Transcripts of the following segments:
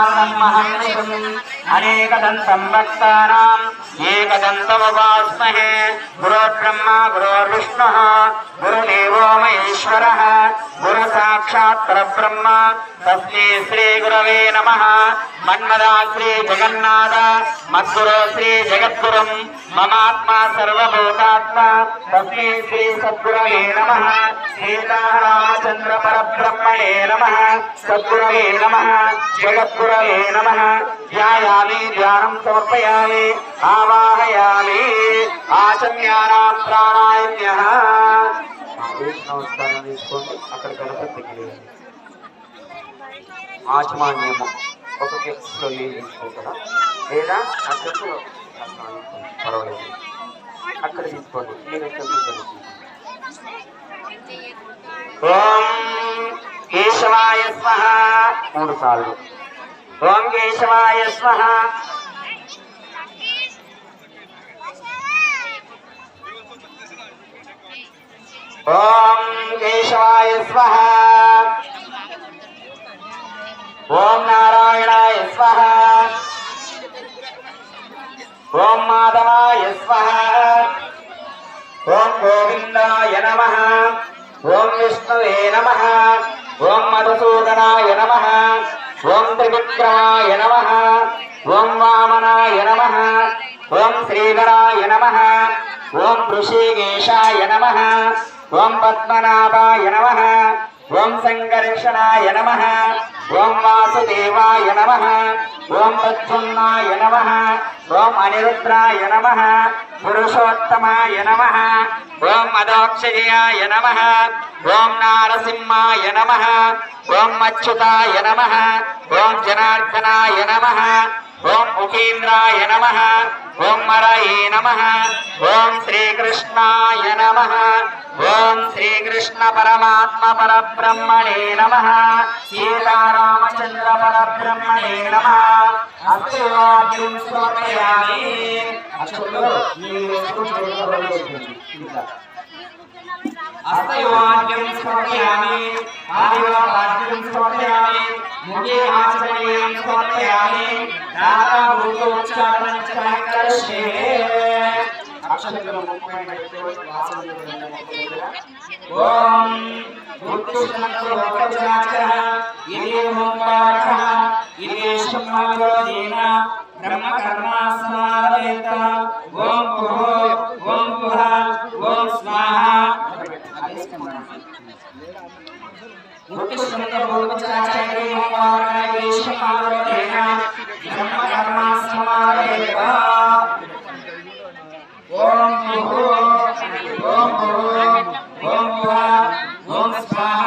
కులాశ్రేష్టం వరాహ ఏషం విశ్వదాతః ఆదమారాతం దాతాం సర్వసంగం ఈశ్వర శ్రీరామ గురు సాక్షాత్ పరబ్రహ్మ తస్మై శ్రీ గురవే నమ మన్మదా శ్రీ జగన్నాథ మద్గురు శ్రీ జగద్గురుం మమాత్మా సర్వభూతాత్మ తస్మై శ్రీ సద్గురవే నమ సీతారామచంద్ర పరబ్రహ్మణే నమ సద్గురవే నమ జగద్గురవే నమ ధ్యాయామి ధ్యానం సమర్పయామి ఆవాహయామి ఆచమ్యానా ప్రాణాయామ్యః నమస్కారం తీసుకోండి అక్కడ గణపతి లేదండి ఆచమాన్యము ఒక కేసులో నీళ్ళు తీసుకుంటారా లేదా ఆ చెప్పులో పర్వాలేదు. అక్కడ తీసుకోండి. మీరు ఎక్కడ ఓం కేశవాయ స్మః మూడు సార్లు. ఓం కేశవాయ స్మః ఓం కేశవాయ స్మః ఓం నారాయణాయ స్మః ఓం మాధవాయ స్మః ఓం గోవిందాయ నమ. ఓం విష్ణువే నమ. ఓం మధుసూదనాయ నమ. ఓం త్రివిక్రమాయ నమ. ఓం వామనాయ నమ. ఓం శ్రీధరాయ నమ. ఓం ఋషికేశాయ నమ. ఓం పద్మనాభాయ నమ ఓం సంకర్షణాయ నమ ఓం వాసుదేవాయ నమ ఓం ప్రద్యుమ్నాయ నమ ఓం అనిరుద్రాయ నమ పురుషోత్తమాయ నమ ఓం మదోక్షయాయ నమ ఓం నారసింహాయ నమ ఓం అచ్యుతాయ నమ ఓం జనార్దనాయ నమ ఓం ఉపేంద్రాయ నమ ఓం మరయే నమ ఓం శ్రీకృష్ణాయ శ్రీకృష్ణ పరమాత్మ పరబ్రహ్మణే నమ. సీతారామచంద్ర పరబ్రహ్మణే నమః. అక్షరాజ్యం సమర్పయామి. అక్షరాలు మీరు వేసుకుని ఆదివాద్యం సమర్పయామి. ముఖే ఆచమనీయం సమర్పయామి. దాతాభూతోచ్చారణం కరిష్యే. ओम भूतुसनकवचनाचरः इमे मोक्षः इमे सम्मानोदेन ब्रह्म कर्मा समावेत ओम पुहो ओम पुहा ओम स्वाहा भूतुसनकवचनाचरः इमे मोक्षः इमे सम्मानोदेन ब्रह्म कर्मा समावेत ఓం కుహో ఓం కుహ ఓం స్వాహ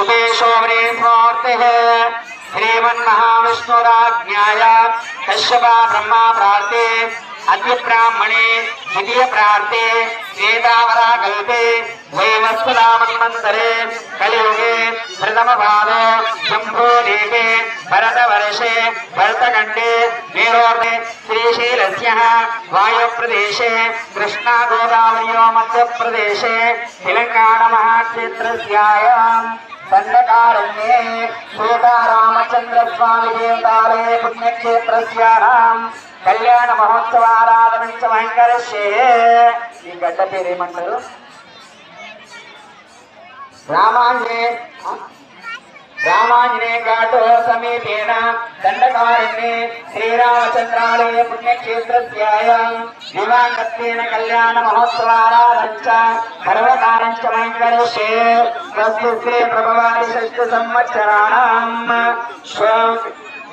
सुकेशोमरी प्रार्थिः श्रीमन्महाविष्णुराज्ञाया कश्यपा ब्रह्मा प्रार्थे अन्यब्राह्मणे द्वितीयप्रार्थे वेदावराकल्पे वैवस्वदामन्वन्तरे कलियुगे प्रथमपादो शम्भोलेपे वायु प्रदेश मेरोर्णे गोदावरी मध्य प्रदेश मध्यप्रदेशे महाक्षेत्र దండకారణ్యే సీతారామచంద్రస్వామి దేవతాలయ పుణ్యక్షేత్రస్యానాం. కళ్యాణ మహోత్సవారాధనంచ మహంకరస్యే. ఈ గడ్డ పేరేమంటారు? రామాంజనే రామాంజనే ఘాటో సమీపేన దండకారణ్యే శ్రీరామచంద్రాలయ పుణ్యక్షేత్రస్యాయాం దివాంగత్వేన కళ్యాణ మహోత్సవారాధంచ సర్వకారంచ మహంకరస్యే స్వస్తి శ్రీ ప్రభవాది షష్ఠ సంవత్సరాణం.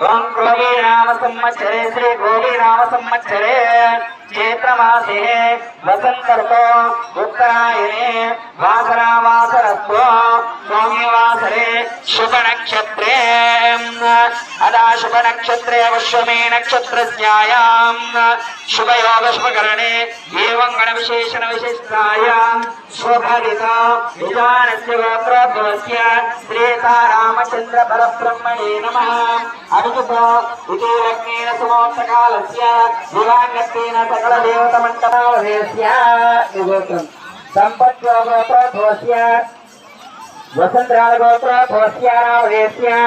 ఓం గోవీ రామ సంవత్సరే శ్రీ గోవీ రామ సంవత్సరే. చైత్రమాసే ఋతో ఉత్తరాయణే వాసరావాసరస్తో స్వామివాసరే శుభ నక్షత్రే అదా శుభ నక్షత్రే అశ్వమే నక్షత్రస్యాయాం శుభయోగ శుభకరణే ఏం గణ విశేషణ విశిష్టాయాం. శుభరిత విధానస్య గోత్రోద్భవస్య శ్రీతారామచంద్ర పరబ్రహ్మణే నమః. అనుజుత ఇది లగ్నేన సమోత్తకాలస్య सकलदेवतमण्डपावधेस्यागोत्रम् सम्पद्गोत्र भोस्या वसन्त्रालगोत्र भोस्यारावधेस्या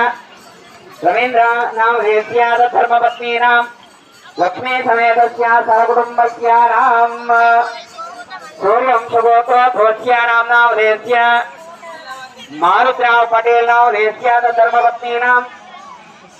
रवीन्द्राणावधेस्या तद्धर्मपत्नीनाम् लक्ष्मी समेतस्या सहकुटुम्बस्यानाम् सूर्यवंशगोत्र भोस्यानाम् नावधेस्या मारुत्राव पटेल नावधेस्या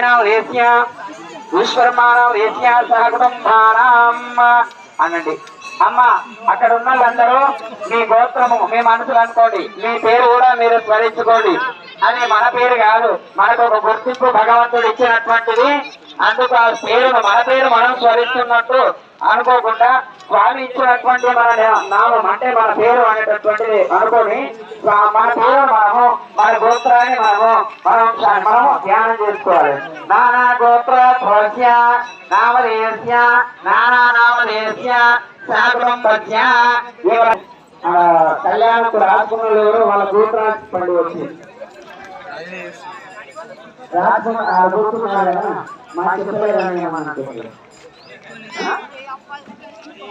నామధేస్య ఈశ్వరమా నామధేస్య సహకుటుంబానాం అనండి అమ్మ అక్కడ ఉన్న వాళ్ళందరూ మీ గోత్రము మీ మనసులు అనుకోండి. మీ పేరు కూడా మీరు స్మరించుకోండి. అది మన పేరు కాదు మనకు ఒక గుర్తింపు భగవంతుడు ఇచ్చినటువంటిది. అందుకు ఆ పేరును మన పేరు మనం స్మరిస్తున్నట్టు అనుకోకుండా స్వామి ఇచ్చినటువంటి మన నామం అంటే మన పేరు అనేటటువంటిది అనుకోని మన పేరు మనము మన గోత్రాన్ని మనము మనం మనము ధ్యానం చేసుకోవాలి. నానా గోత్ర ధ్వస్య నామధేయస్య నానా నామధేయస్య సాకుటుంబస్య ఎవర- కళ్యాణకు రాజకుమారులు ఎవరు వాళ్ళ గోత్రానికి పండి వచ్చింది రాజకుమార్ ఆ గోత్రున్నారు కదా మా చెప్పలేదని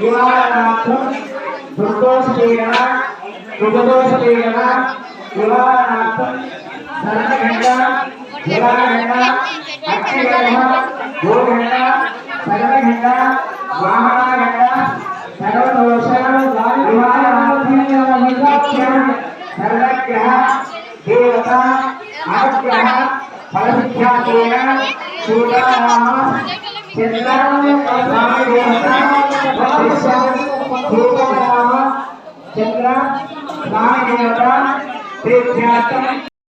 निवारणार्थम दुर्दोष पीड़न दुर्दोष पीड़न निवारणार्थम सर्वघंटा जलाघंटा अक्षिघंटा गोघंटा सर्वघंटा वाहनाघंटा सर्वदोष अनुग्रह फलभिख्या सूर्याम चंद्राम चंद्रा नाम देवता